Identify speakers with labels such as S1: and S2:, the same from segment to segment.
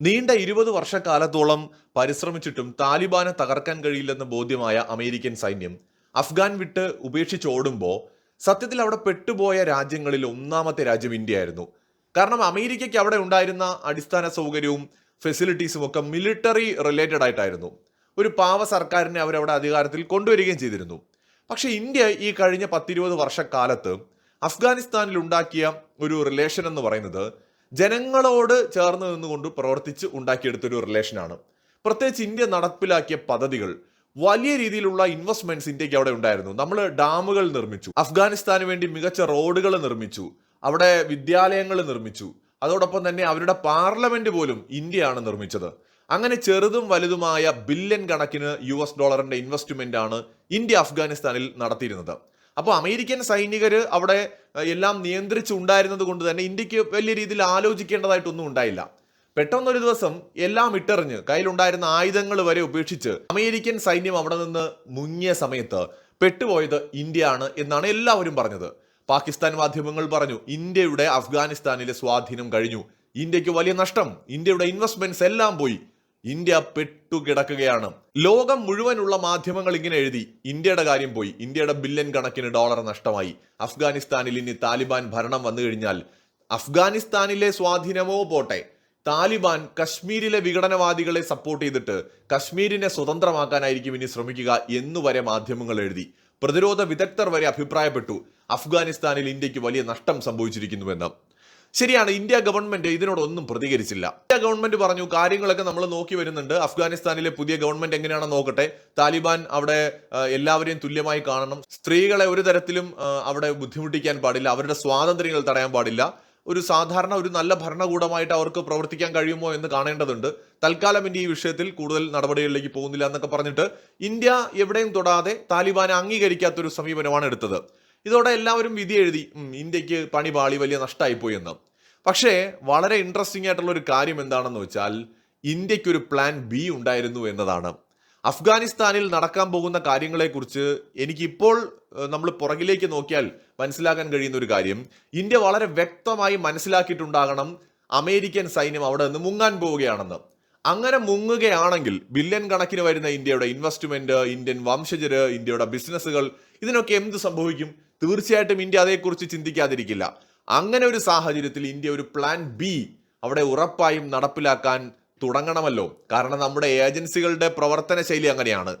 S1: നീണ്ട ഇരുപത് വർഷക്കാലത്തോളം പരിശ്രമിച്ചിട്ടും താലിബാനെ തകർക്കാൻ കഴിയില്ലെന്ന് ബോധ്യമായ അമേരിക്കൻ സൈന്യം അഫ്ഗാൻ വിട്ട് ഉപേക്ഷിച്ചോടുമ്പോൾ സത്യത്തിൽ അവിടെ പെട്ടുപോയ രാജ്യങ്ങളിൽ ഒന്നാമത്തെ രാജ്യം ഇന്ത്യയായിരുന്നു. കാരണം അമേരിക്കയ്ക്ക് അവിടെ ഉണ്ടായിരുന്ന അടിസ്ഥാന സൗകര്യവും ഫെസിലിറ്റീസും ഒക്കെ മിലിറ്ററി റിലേറ്റഡ് ആയിട്ടായിരുന്നു. ഒരു പാവ സർക്കാരിനെ അവരവിടെ അധികാരത്തിൽ കൊണ്ടുവരികയും ചെയ്തിരുന്നു. പക്ഷേ ഇന്ത്യ ഈ കഴിഞ്ഞ പത്തിരുപത് വർഷക്കാലത്ത് അഫ്ഗാനിസ്ഥാനിൽ ഉണ്ടാക്കിയ ഒരു റിലേഷൻ എന്ന് പറയുന്നത് ജനങ്ങളോട് ചേർന്ന് നിന്നുകൊണ്ട് പ്രവർത്തിച്ച് ഉണ്ടാക്കിയെടുത്തൊരു റിലേഷനാണ് പ്രത്യേകിച്ച് ഇന്ത്യ നടപ്പിലാക്കിയ പദ്ധതികൾ വലിയ രീതിയിലുള്ള ഇൻവെസ്റ്റ്മെന്റ്സ് ഇന്ത്യയ്ക്ക് അവിടെ ഉണ്ടായിരുന്നു. നമ്മൾ ഡാമുകൾ നിർമ്മിച്ചു. അഫ്ഗാനിസ്ഥാന് വേണ്ടി മികച്ച റോഡുകൾ നിർമ്മിച്ചു. അവിടെ വിദ്യാലയങ്ങൾ നിർമ്മിച്ചു. അതോടൊപ്പം തന്നെ അവരുടെ പാർലമെന്റ് പോലും ഇന്ത്യയാണ് നിർമ്മിച്ചത്. അങ്ങനെ ചെറുതും വലുതുമായ ബില്യൺ കണക്കിന് യു എസ് ഡോളറിന്റെ ഇൻവെസ്റ്റ്മെന്റ് ആണ് ഇന്ത്യ അഫ്ഗാനിസ്ഥാനിൽ നടത്തിയിരുന്നത്. അപ്പോൾ അമേരിക്കൻ സൈനികർ അവിടെ എല്ലാം നിയന്ത്രിച്ചുണ്ടായിരുന്നത് കൊണ്ട് തന്നെ ഇന്ത്യയ്ക്ക് വലിയ രീതിയിൽ ആലോചിക്കേണ്ടതായിട്ടൊന്നും ഉണ്ടായില്ല. പെട്ടെന്നൊരു ദിവസം എല്ലാം ഇട്ടെറിഞ്ഞ് കയ്യിലുണ്ടായിരുന്ന ആയുധങ്ങൾ വരെ ഉപേക്ഷിച്ച് അമേരിക്കൻ സൈന്യം അവിടെ നിന്ന് മുങ്ങിയ സമയത്ത് പെട്ടുപോയത് ഇന്ത്യയാണ് എന്നാണ് എല്ലാവരും പറഞ്ഞത്. പാകിസ്ഥാൻ മാധ്യമങ്ങൾ പറഞ്ഞു ഇന്ത്യയുടെ അഫ്ഗാനിസ്ഥാനിലെ സ്വാധീനം കഴിഞ്ഞു. ഇന്ത്യയ്ക്ക് വലിയ നഷ്ടം ഇന്ത്യയുടെ ഇൻവെസ്റ്റ്മെന്റ്സ് എല്ലാം പോയി. ഇന്ത്യ പെട്ടുകിടക്കുകയാണ്. ലോകം മുഴുവനുള്ള മാധ്യമങ്ങൾ ഇങ്ങനെ എഴുതി. ഇന്ത്യയുടെ കാര്യം പോയി. ഇന്ത്യയുടെ ബില്യൺ കണക്കിന് ഡോളർ നഷ്ടമായി. അഫ്ഗാനിസ്ഥാനിൽ ഇനി താലിബാൻ ഭരണം വന്നു കഴിഞ്ഞാൽ അഫ്ഗാനിസ്ഥാനിലെ സ്വാധീനമോ പോട്ടെ. താലിബാൻ കശ്മീരിലെ വിഘടനവാദികളെ സപ്പോർട്ട് ചെയ്തിട്ട് കശ്മീരിനെ സ്വതന്ത്രമാക്കാനായിരിക്കും ഇനി ശ്രമിക്കുക എന്നുവരെ മാധ്യമങ്ങൾ എഴുതി. പ്രതിരോധ വിദഗ്ധർ വരെ അഭിപ്രായപ്പെട്ടു. അഫ്ഗാനിസ്ഥാനിൽ ഇന്ത്യയ്ക്ക് വലിയ നഷ്ടം സംഭവിച്ചിരിക്കുന്നുവെന്ന്. ശരിയാണ് ഇന്ത്യ ഗവൺമെന്റ് ഇതിനോടൊന്നും പ്രതികരിച്ചില്ല. ഇന്ത്യ ഗവൺമെന്റ് പറഞ്ഞു കാര്യങ്ങളൊക്കെ നമ്മൾ നോക്കി വരുന്നുണ്ട്. അഫ്ഗാനിസ്ഥാനിലെ പുതിയ ഗവൺമെന്റ് എങ്ങനെയാണെന്ന് നോക്കട്ടെ. താലിബാൻ അവിടെ എല്ലാവരെയും തുല്യമായി കാണണം. സ്ത്രീകളെ ഒരു തരത്തിലും അവിടെ ബുദ്ധിമുട്ടിക്കാൻ പാടില്ല. അവരുടെ സ്വാതന്ത്ര്യങ്ങൾ തടയാൻ പാടില്ല. ഒരു സാധാരണ ഒരു നല്ല ഭരണകൂടമായിട്ട് അവർക്ക് പ്രവർത്തിക്കാൻ കഴിയുമോ എന്ന് കാണേണ്ടതുണ്ട്. തൽക്കാലം ഇന്ത്യ ഈ വിഷയത്തിൽ കൂടുതൽ നടപടികളിലേക്ക് പോകുന്നില്ല എന്നൊക്കെ പറഞ്ഞിട്ട് ഇന്ത്യ എവിടെയും തൊടാതെ താലിബാനെ അംഗീകരിക്കാത്തൊരു സമീപനമാണ് എടുത്തത്. ഇതോടെ എല്ലാവരും വിധി എഴുതി ഇന്ത്യയ്ക്ക് പണി പാളി വലിയ നഷ്ടമായിപ്പോയി എന്ന്. പക്ഷേ വളരെ ഇൻട്രസ്റ്റിംഗ് ആയിട്ടുള്ള ഒരു കാര്യം എന്താണെന്ന് വെച്ചാൽ ഇന്ത്യയ്ക്ക് ഒരു പ്ലാൻ ബി ഉണ്ടായിരുന്നു എന്നതാണ്. അഫ്ഗാനിസ്ഥാനിൽ നടക്കാൻ പോകുന്ന കാര്യങ്ങളെക്കുറിച്ച് എനിക്കിപ്പോൾ നമ്മൾ പുറകിലേക്ക് നോക്കിയാൽ മനസ്സിലാക്കാൻ കഴിയുന്ന ഒരു കാര്യം. ഇന്ത്യ വളരെ വ്യക്തമായി മനസ്സിലാക്കിയിട്ടുണ്ടാകണം അമേരിക്കൻ സൈന്യം അവിടെ നിന്ന് മുങ്ങാൻ പോവുകയാണെന്ന്. അങ്ങനെ മുങ്ങുകയാണെങ്കിൽ ബില്യൺ കണക്കിന് വരുന്ന ഇന്ത്യയുടെ ഇൻവെസ്റ്റ്മെന്റ് ഇന്ത്യൻ വംശജര് ഇന്ത്യയുടെ ബിസിനസ്സുകൾ ഇതിനൊക്കെ എന്ത് സംഭവിക്കും? തീർച്ചയായിട്ടും ഇന്ത്യ അതേക്കുറിച്ച് ചിന്തിക്കാതിരിക്കില്ല. അങ്ങനെ ഒരു സാഹചര്യത്തിൽ ഇന്ത്യ ഒരു പ്ലാൻ ബി അവിടെ ഉറപ്പായും നടപ്പിലാക്കാൻ തുടങ്ങണമല്ലോ. കാരണം നമ്മുടെ ഏജൻസികളുടെ പ്രവർത്തന ശൈലി അങ്ങനെയാണ്.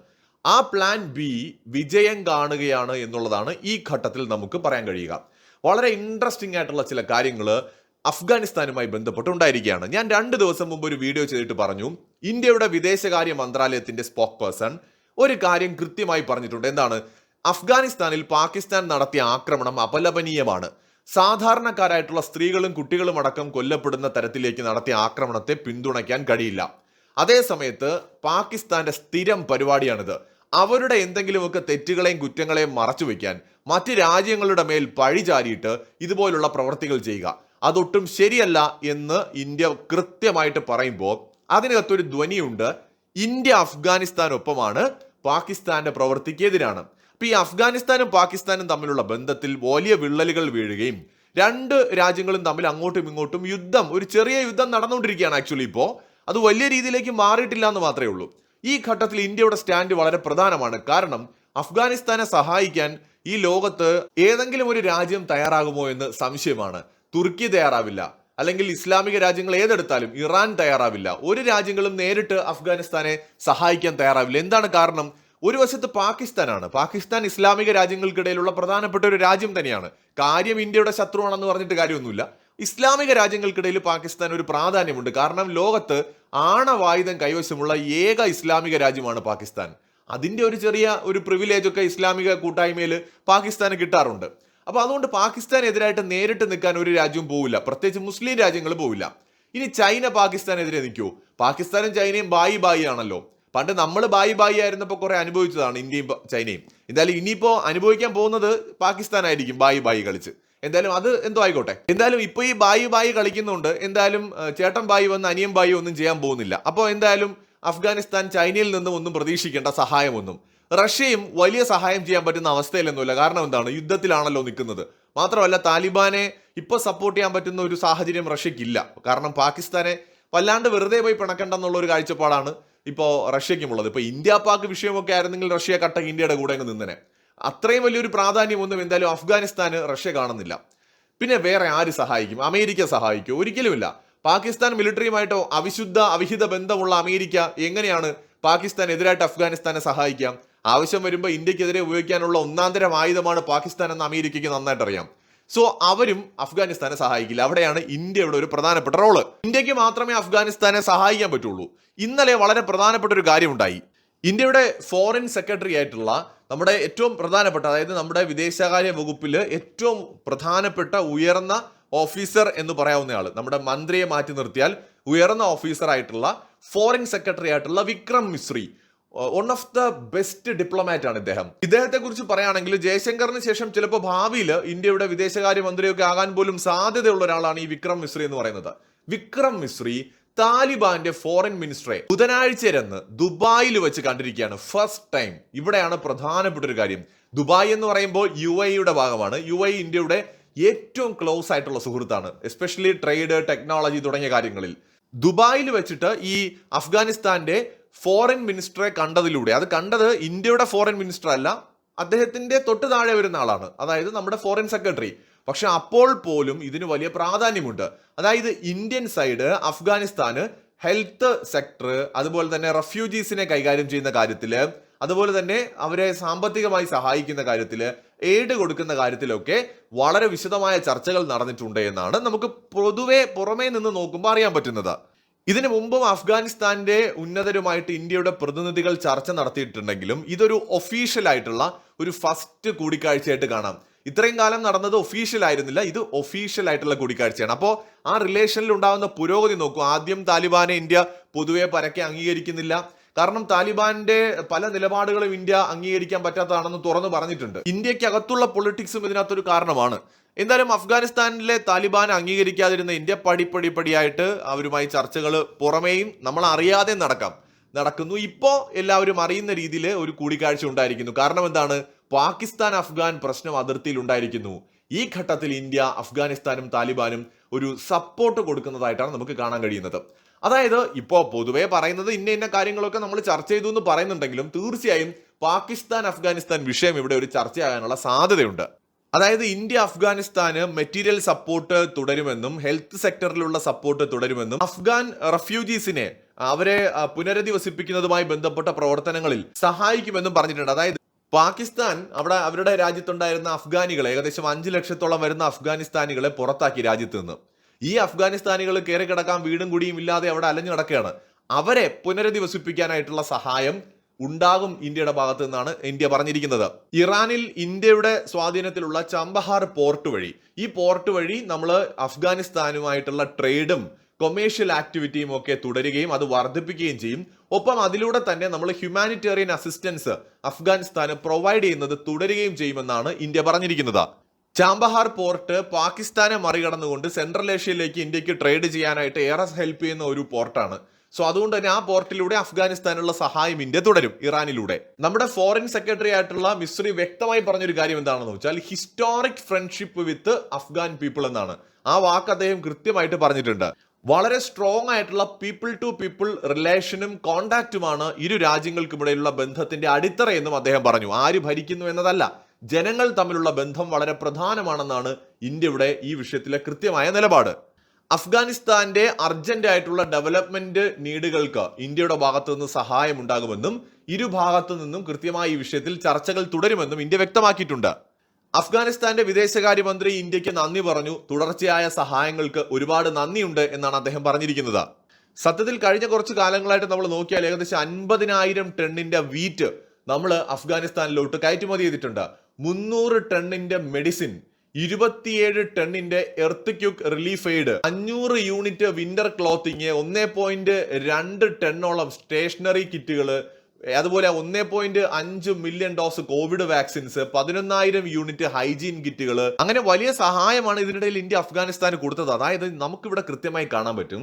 S1: ആ പ്ലാൻ ബി വിജയം കാണുകയാണ് എന്നുള്ളതാണ് ഈ ഘട്ടത്തിൽ നമുക്ക് പറയാൻ കഴിയുക. വളരെ ഇൻട്രസ്റ്റിംഗ് ആയിട്ടുള്ള ചില കാര്യങ്ങൾ അഫ്ഗാനിസ്ഥാനുമായി ബന്ധപ്പെട്ടുണ്ടായിരിക്കുകയാണ്. ഞാൻ രണ്ട് ദിവസം മുമ്പ് ഒരു വീഡിയോ ചെയ്തിട്ട് പറഞ്ഞു ഇന്ത്യയുടെ വിദേശകാര്യ മന്ത്രാലയത്തിന്റെ സ്പോക്ക് പേഴ്സൺ ഒരു കാര്യം കൃത്യമായി പറഞ്ഞിട്ടുണ്ട്. എന്താണ്? അഫ്ഗാനിസ്ഥാനിൽ പാകിസ്ഥാൻ നടത്തിയ ആക്രമണം അപലപനീയമാണ്. സാധാരണക്കാരായിട്ടുള്ള സ്ത്രീകളും കുട്ടികളും അടക്കം കൊല്ലപ്പെടുന്ന തരത്തിലേക്ക് നടത്തിയ ആക്രമണത്തെ പിന്തുണയ്ക്കാൻ കഴിയില്ല. അതേ സമയത്ത് പാകിസ്ഥാന്റെ സ്ഥിരം പരിപാടിയാണിത്. അവരുടെ എന്തെങ്കിലുമൊക്കെ തെറ്റുകളെയും കുറ്റങ്ങളെയും മറച്ചു വെക്കാൻ മറ്റ് രാജ്യങ്ങളുടെ മേൽ പഴി ചാരിയിട്ട് ഇതുപോലുള്ള പ്രവർത്തികൾ ചെയ്യുക. അതൊട്ടും ശരിയല്ല എന്ന് ഇന്ത്യ കൃത്യമായിട്ട് പറയുമ്പോൾ അതിനകത്തൊരു ധ്വനിയുണ്ട്. ഇന്ത്യ അഫ്ഗാനിസ്ഥാനൊപ്പമാണ് പാകിസ്ഥാന്റെ പ്രവൃത്തിക്കെതിരാണ് അപ്പൊ ഈ അഫ്ഗാനിസ്ഥാനും പാകിസ്ഥാനും തമ്മിലുള്ള ബന്ധത്തിൽ വലിയ വിള്ളലുകൾ വീഴുകയും രണ്ട് രാജ്യങ്ങളും തമ്മിൽ അങ്ങോട്ടും ഇങ്ങോട്ടും യുദ്ധം ഒരു ചെറിയ യുദ്ധം നടന്നുകൊണ്ടിരിക്കുകയാണ് ആക്ച്വലി ഇപ്പോൾ അത് വലിയ രീതിയിലേക്ക് മാറിയിട്ടില്ല എന്ന് മാത്രമേ ഉള്ളൂ. ഈ ഘട്ടത്തിൽ ഇന്ത്യയുടെ സ്റ്റാൻഡ് വളരെ പ്രധാനമാണ്. കാരണം അഫ്ഗാനിസ്ഥാനെ സഹായിക്കാൻ ഈ ലോകത്ത് ഏതെങ്കിലും ഒരു രാജ്യം തയ്യാറാകുമോ എന്ന് സംശയമാണ്. തുർക്കി തയ്യാറാവില്ല. അല്ലെങ്കിൽ ഇസ്ലാമിക രാജ്യങ്ങൾ ഏതെടുത്താലും ഇറാൻ തയ്യാറാവില്ല. ഒരു രാജ്യങ്ങളും നേരിട്ട് അഫ്ഗാനിസ്ഥാനെ സഹായിക്കാൻ തയ്യാറാവില്ല. എന്താണ് കാരണം? ഒരു വശത്ത് പാകിസ്ഥാനാണ്. പാകിസ്ഥാൻ ഇസ്ലാമിക രാജ്യങ്ങൾക്കിടയിലുള്ള പ്രധാനപ്പെട്ട ഒരു രാജ്യം തന്നെയാണ്. കാര്യം ഇന്ത്യയുടെ ശത്രുവാണെന്ന് പറഞ്ഞിട്ട് കാര്യമൊന്നുമില്ല. ഇസ്ലാമിക രാജ്യങ്ങൾക്കിടയിൽ പാകിസ്ഥാൻ ഒരു പ്രാധാന്യമുണ്ട്. കാരണം ലോകത്ത് ആണവായുധം കൈവശമുള്ള ഏക ഇസ്ലാമിക രാജ്യമാണ് പാകിസ്ഥാൻ. അതിന്റെ ഒരു ചെറിയ ഒരു പ്രിവിലേജ് ഒക്കെ ഇസ്ലാമിക കൂട്ടായ്മയിൽ പാകിസ്ഥാന് കിട്ടാറുണ്ട്. അപ്പോൾ അതുകൊണ്ട് പാകിസ്ഥാനെതിരായിട്ട് നേരിട്ട് നിൽക്കാൻ ഒരു രാജ്യവും പോവില്ല. പ്രത്യേകിച്ച് മുസ്ലിം രാജ്യങ്ങൾ പോവില്ല. ഇനി ചൈന പാകിസ്ഥാനെതിരെ നിൽക്കൂ. പാകിസ്ഥാനും ചൈനയും ബായി ബായി ആണല്ലോ. പണ്ട് നമ്മൾ ബായി ബായി ആയിരുന്നപ്പോൾ കുറെ അനുഭവിച്ചതാണ് ഇന്ത്യയും ചൈനയും. എന്തായാലും ഇനിയിപ്പോൾ അനുഭവിക്കാൻ പോകുന്നത് പാകിസ്ഥാനായിരിക്കും ബായി ബായി കളിച്ച്. എന്തായാലും അത് എന്തോ ആയിക്കോട്ടെ. എന്തായാലും ഇപ്പൊ ഈ ബായി ബായി കളിക്കുന്നുണ്ട്. എന്തായാലും ചേട്ടൻ ബായി വന്ന് അനിയം ബായി ഒന്നും ചെയ്യാൻ പോകുന്നില്ല. അപ്പോൾ എന്തായാലും അഫ്ഗാനിസ്ഥാൻ ചൈനയിൽ നിന്നും ഒന്നും പ്രതീക്ഷിക്കേണ്ട സഹായമൊന്നും. റഷ്യയും വലിയ സഹായം ചെയ്യാൻ പറ്റുന്ന അവസ്ഥയിലൊന്നുമില്ല. കാരണം എന്താണ്? യുദ്ധത്തിലാണല്ലോ നിൽക്കുന്നത്. മാത്രമല്ല താലിബാനെ ഇപ്പൊ സപ്പോർട്ട് ചെയ്യാൻ പറ്റുന്ന ഒരു സാഹചര്യം റഷ്യക്കില്ല. കാരണം പാകിസ്ഥാനെ വല്ലാണ്ട് വെറുതെ പോയി പിണക്കണ്ടെന്നുള്ള ഒരു കാഴ്ചപ്പാടാണ് ഇപ്പോൾ റഷ്യയ്ക്കുമുള്ളത് ഇപ്പോൾ ഇന്ത്യ പാക് വിഷയമൊക്കെ ആയിരുന്നെങ്കിൽ റഷ്യ കട്ട ഇന്ത്യയുടെ കൂടെ അങ്ങ് നിന്നനെ. അത്രയും വലിയൊരു പ്രാധാന്യമൊന്നും എന്തായാലും അഫ്ഗാനിസ്ഥാന് റഷ്യ കാണുന്നില്ല. പിന്നെ വേറെ ആര് സഹായിക്കും? അമേരിക്ക സഹായിക്കും? ഒരിക്കലുമില്ല. പാകിസ്ഥാൻ മിലിറ്ററിയുമായിട്ടോ അവിശുദ്ധ അവിഹിത ബന്ധമുള്ള അമേരിക്ക എങ്ങനെയാണ് പാകിസ്ഥാൻ എതിരായിട്ട് അഫ്ഗാനിസ്ഥാനെ സഹായിക്കാം ആവശ്യം വരുമ്പോൾ ഇന്ത്യക്കെതിരെ ഉപയോഗിക്കാനുള്ള ഒന്നാന്തരം ആയുധമാണ് പാകിസ്ഥാൻ എന്ന് അമേരിക്കയ്ക്ക് നന്നായിട്ട് അറിയാം സോ അവരും അഫ്ഗാനിസ്ഥാനെ സഹായിക്കില്ല. അവിടെയാണ് ഇന്ത്യയുടെ ഒരു പ്രധാനപ്പെട്ട റോൾ ഇന്ത്യയ്ക്ക് മാത്രമേ അഫ്ഗാനിസ്ഥാനെ സഹായിക്കാൻ പറ്റുള്ളൂ. ഇന്നലെ വളരെ പ്രധാനപ്പെട്ട ഒരു കാര്യമുണ്ടായി. ഇന്ത്യയുടെ ഫോറിൻ സെക്രട്ടറി ആയിട്ടുള്ള നമ്മുടെ ഏറ്റവും പ്രധാനപ്പെട്ട അതായത് നമ്മുടെ വിദേശകാര്യ വകുപ്പിൽ ഏറ്റവും പ്രധാനപ്പെട്ട ഉയർന്ന ഓഫീസർ എന്ന് പറയാവുന്നയാൾ നമ്മുടെ മന്ത്രിയെ മാറ്റി നിർത്തിയാൽ ഉയർന്ന ഓഫീസർ ആയിട്ടുള്ള ഫോറിൻ സെക്രട്ടറി ആയിട്ടുള്ള Vikram Misri. One of the best diplomat ആണ് ഇദ്ദേഹം. ഇദ്ദേഹത്തെ കുറിച്ച് പറയുകയാണെങ്കിൽ ജയശങ്കറിന് ശേഷം ചിലപ്പോൾ ഭാവിയിൽ ഇന്ത്യയുടെ വിദേശകാര്യ മന്ത്രിയൊക്കെ ആകാൻ പോലും സാധ്യതയുള്ള ഒരാളാണ് ഈ വിക്രം മിശ്രി എന്ന് പറയുന്നത്. വിക്രം മിശ്രി താലിബാന്റെ ഫോറിൻ മിനിസ്റ്ററെ ബുധനാഴ്ചരന്ന് ദുബായിൽ വെച്ച് കണ്ടിരിക്കുകയാണ്. ഫസ്റ്റ് ടൈം ഇവിടെയാണ് പ്രധാനപ്പെട്ട ഒരു കാര്യം. ദുബായ് എന്ന് പറയുമ്പോൾ യു എയുടെ ഭാഗമാണ്. യു എ ഇന്ത്യയുടെ ഏറ്റവും ക്ലോസ് ആയിട്ടുള്ള സുഹൃത്താണ്. എസ്പെഷ്യലി ട്രേഡ് ടെക്നോളജി തുടങ്ങിയ കാര്യങ്ങളിൽ. ദുബായിൽ വെച്ചിട്ട് ഈ അഫ്ഗാനിസ്ഥാന്റെ ഫോറിൻ മിനിസ്റ്ററെ കണ്ടതിലൂടെ. അത് കണ്ടത് ഇന്ത്യയുടെ ഫോറിൻ മിനിസ്റ്റർ അല്ല അദ്ദേഹത്തിന്റെ തൊട്ട് താഴെ വരുന്ന ആളാണ്. അതായത് നമ്മുടെ ഫോറിൻ സെക്രട്ടറി പക്ഷെ അപ്പോൾ പോലും ഇതിന് വലിയ പ്രാധാന്യമുണ്ട്. അതായത് ഇന്ത്യൻ സൈഡ് അഫ്ഗാനിസ്ഥാന് ഹെൽത്ത് സെക്ടർ അതുപോലെ തന്നെ റെഫ്യൂജീസിനെ കൈകാര്യം ചെയ്യുന്ന കാര്യത്തിൽ അതുപോലെ തന്നെ അവരെ സാമ്പത്തികമായി സഹായിക്കുന്ന കാര്യത്തിൽ എയ്ഡ് കൊടുക്കുന്ന കാര്യത്തിലൊക്കെ വളരെ വിശദമായ ചർച്ചകൾ നടന്നിട്ടുണ്ട് എന്നാണ് നമുക്ക് പൊതുവെ പുറമേ നിന്ന് നോക്കുമ്പോൾ അറിയാൻ പറ്റുന്നത്. ഇതിനു മുമ്പും അഫ്ഗാനിസ്ഥാന്റെ ഉന്നതരുമായിട്ട് ഇന്ത്യയുടെ പ്രതിനിധികൾ ചർച്ച നടത്തിയിട്ടുണ്ടെങ്കിലും ഇതൊരു ഒഫീഷ്യൽ ആയിട്ടുള്ള ഒരു ഫസ്റ്റ് കൂടിക്കാഴ്ചയായിട്ട് കാണാം. ഇത്രയും കാലം നടന്നത് ഒഫീഷ്യൽ ആയിരുന്നില്ല ഇത് ഒഫീഷ്യൽ ആയിട്ടുള്ള കൂടിക്കാഴ്ചയാണ്. അപ്പോൾ ആ റിലേഷനിൽ ഉണ്ടാകുന്ന പുരോഗതി നോക്കൂ. ആദ്യം താലിബാനെ ഇന്ത്യ പൊതുവെ പരക്കെ അംഗീകരിക്കുന്നില്ല. കാരണം താലിബാന്റെ പല നിലപാടുകളും ഇന്ത്യ അംഗീകരിക്കാൻ പറ്റാത്തതാണെന്ന് തുറന്നു പറഞ്ഞിട്ടുണ്ട്. ഇന്ത്യക്കകത്തുള്ള പൊളിറ്റിക്സും ഇതിനകത്തൊരു കാരണമാണ്. എന്തായാലും അഫ്ഗാനിസ്ഥാനിലെ താലിബാൻ അംഗീകരിക്കാതിരുന്ന ഇന്ത്യ പടിപ്പടി പടിയായിട്ട് അവരുമായി ചർച്ചകൾ പുറമേയും നമ്മൾ അറിയാതെ നടക്കാം. നടക്കുന്നു. ഇപ്പോൾ എല്ലാവരും അറിയുന്ന രീതിയിൽ ഒരു കൂടിക്കാഴ്ച ഉണ്ടായിരിക്കുന്നു. കാരണം എന്താണ്? പാകിസ്ഥാൻ അഫ്ഗാൻ പ്രശ്നം അതിർത്തിയിൽ ഉണ്ടായിരിക്കുന്നു. ഈ ഘട്ടത്തിൽ ഇന്ത്യ അഫ്ഗാനിസ്ഥാനും താലിബാനും ഒരു സപ്പോർട്ട് കൊടുക്കുന്നതായിട്ടാണ് നമുക്ക് കാണാൻ കഴിയുന്നത്. അതായത് ഇപ്പോൾ പൊതുവെ പറയുന്നത് ഇന്ന ഇന്ന കാര്യങ്ങളൊക്കെ നമ്മൾ ചർച്ച ചെയ്തു എന്ന് പറയുന്നുണ്ടെങ്കിലും തീർച്ചയായും പാകിസ്ഥാൻ അഫ്ഗാനിസ്ഥാൻ വിഷയം ഇവിടെ ഒരു ചർച്ചയാകാനുള്ള സാധ്യതയുണ്ട്. അതായത് ഇന്ത്യ അഫ്ഗാനിസ്ഥാന് മെറ്റീരിയൽ സപ്പോർട്ട് തുടരുമെന്നും ഹെൽത്ത് സെക്ടറിലുള്ള സപ്പോർട്ട് തുടരുമെന്നും അഫ്ഗാൻ റെഫ്യൂജീസിനെ അവരെ പുനരധിവസിപ്പിക്കുന്നതുമായി ബന്ധപ്പെട്ട പ്രവർത്തനങ്ങളിൽ സഹായിക്കുമെന്നും പറഞ്ഞിട്ടുണ്ട്. അതായത് പാകിസ്ഥാൻ അവിടെ അവരുടെ രാജ്യത്തുണ്ടായിരുന്ന അഫ്ഗാനികളെ ഏകദേശം അഞ്ചു ലക്ഷത്തോളം വരുന്ന അഫ്ഗാനിസ്ഥാനികളെ പുറത്താക്കി രാജ്യത്ത് നിന്ന്. ഈ അഫ്ഗാനിസ്ഥാനികൾ കയറി കിടക്കാൻ വീടും കുടിയും ഇല്ലാതെ അവിടെ അലഞ്ഞു നടക്കുകയാണ്. അവരെ പുനരധിവസിപ്പിക്കാനായിട്ടുള്ള സഹായം ഉണ്ടാകും ഇന്ത്യയുടെ ഭാഗത്ത് നിന്നാണ് ഇന്ത്യ പറഞ്ഞിരിക്കുന്നത്. ഇറാനിൽ ഇന്ത്യയുടെ സ്വാധീനത്തിലുള്ള ചമ്പഹാർ പോർട്ട് വഴി. ഈ പോർട്ട് വഴി നമ്മൾ അഫ്ഗാനിസ്ഥാനുമായിട്ടുള്ള ട്രേഡും കൊമേഴ്ഷ്യൽ ആക്ടിവിറ്റിയും ഒക്കെ തുടരുകയും അത് വർദ്ധിപ്പിക്കുകയും ചെയ്യും. ഒപ്പം അതിലൂടെ തന്നെ നമ്മൾ ഹ്യൂമാനിറ്റേറിയൻ അസിസ്റ്റൻസ് അഫ്ഗാനിസ്ഥാന് പ്രൊവൈഡ് ചെയ്യുന്നത് തുടരുകയും ചെയ്യുമെന്നാണ് ഇന്ത്യ പറഞ്ഞിരിക്കുന്നത്. ചാമ്പഹാർ പോർട്ട് പാകിസ്ഥാനെ മറികടന്നുകൊണ്ട് സെൻട്രൽ ഏഷ്യയിലേക്ക് ഇന്ത്യയ്ക്ക് ട്രേഡ് ചെയ്യാനായിട്ട് ഏറെ ഹെൽപ്പ് ചെയ്യുന്ന ഒരു പോർട്ടാണ് സോ അതുകൊണ്ട് തന്നെ ആ പോർട്ടിലൂടെ അഫ്ഗാനിസ്ഥാനുള്ള സഹായം ഇന്ത്യ തുടരും ഇറാനിലൂടെ. നമ്മുടെ ഫോറിൻ സെക്രട്ടറി ആയിട്ടുള്ള മിസ്രി വ്യക്തമായി പറഞ്ഞൊരു കാര്യം എന്താണെന്ന് വെച്ചാൽ historic friendship with Afghan people എന്നാണ്. ആ വാക്ക് അദ്ദേഹം കൃത്യമായിട്ട് പറഞ്ഞിട്ടുണ്ട്. വളരെ സ്ട്രോങ് ആയിട്ടുള്ള പീപ്പിൾ ടു പീപ്പിൾ റിലേഷനും കോണ്ടാക്റ്റുമാണ് ഇരു രാജ്യങ്ങൾക്കുമിടയിലുള്ള ബന്ധത്തിന്റെ അടിത്തറ എന്നും അദ്ദേഹം പറഞ്ഞു. ആര് ഭരിക്കുന്നു എന്നതല്ല ജനങ്ങൾ തമ്മിലുള്ള ബന്ധം വളരെ പ്രധാനമാണെന്നാണ് ഇന്ത്യയുടെ ഈ വിഷയത്തിലെ കൃത്യമായ നിലപാട്. അഫ്ഗാനിസ്ഥാന്റെ അർജന്റ് ആയിട്ടുള്ള ഡെവലപ്മെന്റ് നീഡുകൾക്ക് ഇന്ത്യയുടെ ഭാഗത്തു നിന്ന് സഹായം ഉണ്ടാകുമെന്നും ഇരു ഭാഗത്തു നിന്നും കൃത്യമായി ഈ വിഷയത്തിൽ ചർച്ചകൾ തുടരുമെന്നും ഇന്ത്യ വ്യക്തമാക്കിയിട്ടുണ്ട്. അഫ്ഗാനിസ്ഥാന്റെ വിദേശകാര്യമന്ത്രി ഇന്ത്യയ്ക്ക് നന്ദി പറഞ്ഞു. തുടർച്ചയായ സഹായങ്ങൾക്ക് ഒരുപാട് നന്ദിയുണ്ട് എന്നാണ് അദ്ദേഹം പറഞ്ഞിരിക്കുന്നത്. സത്യത്തിൽ കഴിഞ്ഞ കുറച്ച് കാലങ്ങളായിട്ട് നമ്മൾ നോക്കിയാൽ ഏകദേശം അൻപതിനായിരം ടണ്ണിന്റെ വീറ്റ് നമ്മൾ അഫ്ഗാനിസ്ഥാനിലോട്ട് കയറ്റുമതി ചെയ്തിട്ടുണ്ട്. മുന്നൂറ് ടണ്ണിന്റെ മെഡിസിൻ ഇരുപത്തിയേഴ് ടണ്ണിന്റെ എർത്ത് ക്യൂക്ക് റിലീഫ് എയ്ഡ് അഞ്ഞൂറ് യൂണിറ്റ് വിന്റർ ക്ലോത്തിങ് ഒന്നേ പോയിന്റ് രണ്ട് ടണ്ണോളം സ്റ്റേഷനറി കിറ്റുകൾ അതുപോലെ ഒന്നേ പോയിന്റ് അഞ്ച് മില്യൺ ഡോസ് കോവിഡ് വാക്സിൻസ് പതിനൊന്നായിരം യൂണിറ്റ് ഹൈജീൻ കിറ്റുകൾ അങ്ങനെ വലിയ സഹായമാണ് ഇതിനിടയിൽ ഇന്ത്യ അഫ്ഗാനിസ്ഥാന് കൊടുത്തത്. അതായത് നമുക്കിവിടെ കൃത്യമായി കാണാൻ പറ്റും.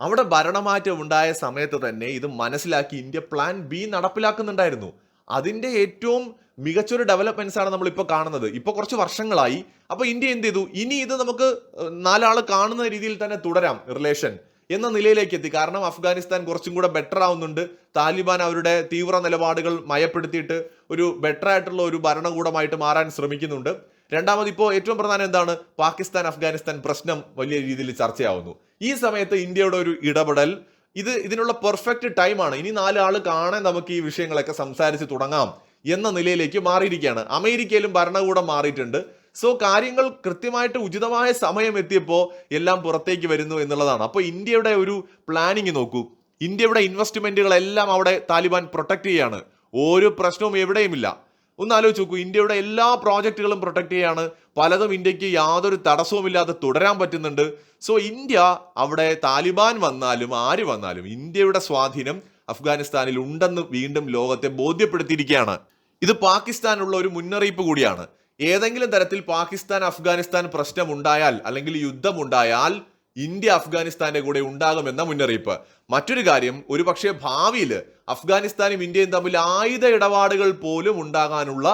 S1: അവിടെ ഭരണമാറ്റം ഉണ്ടായ സമയത്ത് തന്നെ ഇത് മനസ്സിലാക്കി ഇന്ത്യ പ്ലാൻ ബി നടപ്പിലാക്കുന്നുണ്ടായിരുന്നു. അതിന്റെ ഏറ്റവും മികച്ചൊരു ഡെവലപ്മെന്റ്സ് ആണ് നമ്മൾ ഇപ്പോൾ കാണുന്നത്. ഇപ്പോൾ കുറച്ച് വർഷങ്ങളായി. അപ്പോൾ ഇന്ത്യ എന്ത് ചെയ്തു? ഇനി ഇത് നമുക്ക് നാലാൾ കാണുന്ന രീതിയിൽ തന്നെ തുടരാം റിലേഷൻ എന്ന നിലയിലേക്ക് എത്തി. കാരണം അഫ്ഗാനിസ്ഥാൻ കുറച്ചും കൂടെ ബെറ്റർ ആവുന്നുണ്ട്. താലിബാൻ അവരുടെ തീവ്ര നിലപാടുകൾ മയപ്പെടുത്തിയിട്ട് ഒരു ബെറ്റർ ആയിട്ടുള്ള ഒരു ഭരണകൂടമായിട്ട് മാറാൻ ശ്രമിക്കുന്നുണ്ട്. രണ്ടാമത് ഇപ്പോൾ ഏറ്റവും പ്രധാനം എന്താണ്? പാകിസ്ഥാൻ അഫ്ഗാനിസ്ഥാൻ പ്രശ്നം വലിയ രീതിയിൽ ചർച്ചയാവുന്നു. ഈ സമയത്ത് ഇന്ത്യയുടെ ഒരു ഇടപെടൽ ഇത് ഇതിനുള്ള പെർഫെക്റ്റ് ടൈമാണ് ഇനി നാല് ആൾ കാണാൻ നമുക്ക് ഈ വിഷയങ്ങളൊക്കെ സംസാരിച്ച് തുടങ്ങാം. എന്ന നിലയിലേക്ക് മാറിയിരിക്കുകയാണ്. അമേരിക്കയിലും ഭരണകൂടം മാറിയിട്ടുണ്ട്. സോ കാര്യങ്ങൾ കൃത്യമായിട്ട് ഉചിതമായ സമയം എത്തിയപ്പോൾ എല്ലാം പുറത്തേക്ക് വരുന്നു എന്നുള്ളതാണ്. അപ്പോൾ ഇന്ത്യയുടെ ഒരു പ്ലാനിങ് നോക്കൂ. ഇന്ത്യയുടെ ഇൻവെസ്റ്റ്മെന്റുകളെല്ലാം അവിടെ താലിബാൻ പ്രൊട്ടക്ട് ചെയ്യാണ്. ഒരു പ്രശ്നവും എവിടെയുമില്ല. ഒന്ന് ആലോചിച്ച് നോക്കൂ. ഇന്ത്യയുടെ എല്ലാ പ്രോജക്റ്റുകളും പ്രൊട്ടക്ട് ചെയ്യാണ്. പലതും ഇന്ത്യയ്ക്ക് യാതൊരു തടസ്സവുമില്ലാതെ തുടരാൻ പറ്റുന്നുണ്ട്. സോ ഇന്ത്യ അവിടെ താലിബാൻ വന്നാലും ആര് വന്നാലും ഇന്ത്യയുടെ സ്വാധീനം അഫ്ഗാനിസ്ഥാനിൽ ഉണ്ടെന്ന് വീണ്ടും ലോകത്തെ ബോധ്യപ്പെടുത്തിയിരിക്കുകയാണ്. ഇത് പാകിസ്ഥാനുള്ള ഒരു മുന്നറിയിപ്പ് കൂടിയാണ്. ഏതെങ്കിലും തരത്തിൽ പാകിസ്ഥാൻ അഫ്ഗാനിസ്ഥാൻ പ്രശ്നം ഉണ്ടായാൽ അല്ലെങ്കിൽ യുദ്ധമുണ്ടായാൽ ഇന്ത്യ അഫ്ഗാനിസ്ഥാന്റെ കൂടെ ഉണ്ടാകുമെന്ന മുന്നറിയിപ്പ്. മറ്റൊരു കാര്യം ഒരുപക്ഷെ ഭാവിയിൽ അഫ്ഗാനിസ്ഥാനും ഇന്ത്യയും തമ്മിൽ ആയുധ ഇടപാടുകൾ പോലും ഉണ്ടാകാനുള്ള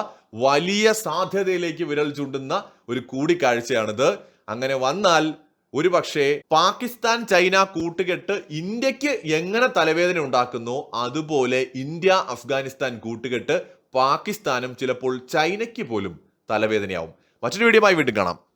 S1: വലിയ സാധ്യതയിലേക്ക് വിരൽ ചൂണ്ടുന്ന ഒരു കൂടിക്കാഴ്ചയാണിത്. അങ്ങനെ വന്നാൽ ഒരുപക്ഷെ പാകിസ്ഥാൻ ചൈന കൂട്ടുകെട്ട് ഇന്ത്യയ്ക്ക് എങ്ങനെ തലവേദന ഉണ്ടാക്കുന്നു അതുപോലെ ഇന്ത്യ അഫ്ഗാനിസ്ഥാൻ കൂട്ടുകെട്ട് പാകിസ്ഥാനും ചിലപ്പോൾ ചൈനയ്ക്ക് പോലും തലവേദനയാവും. മറ്റൊരു വീഡിയോയുമായി വീണ്ടും കാണാം.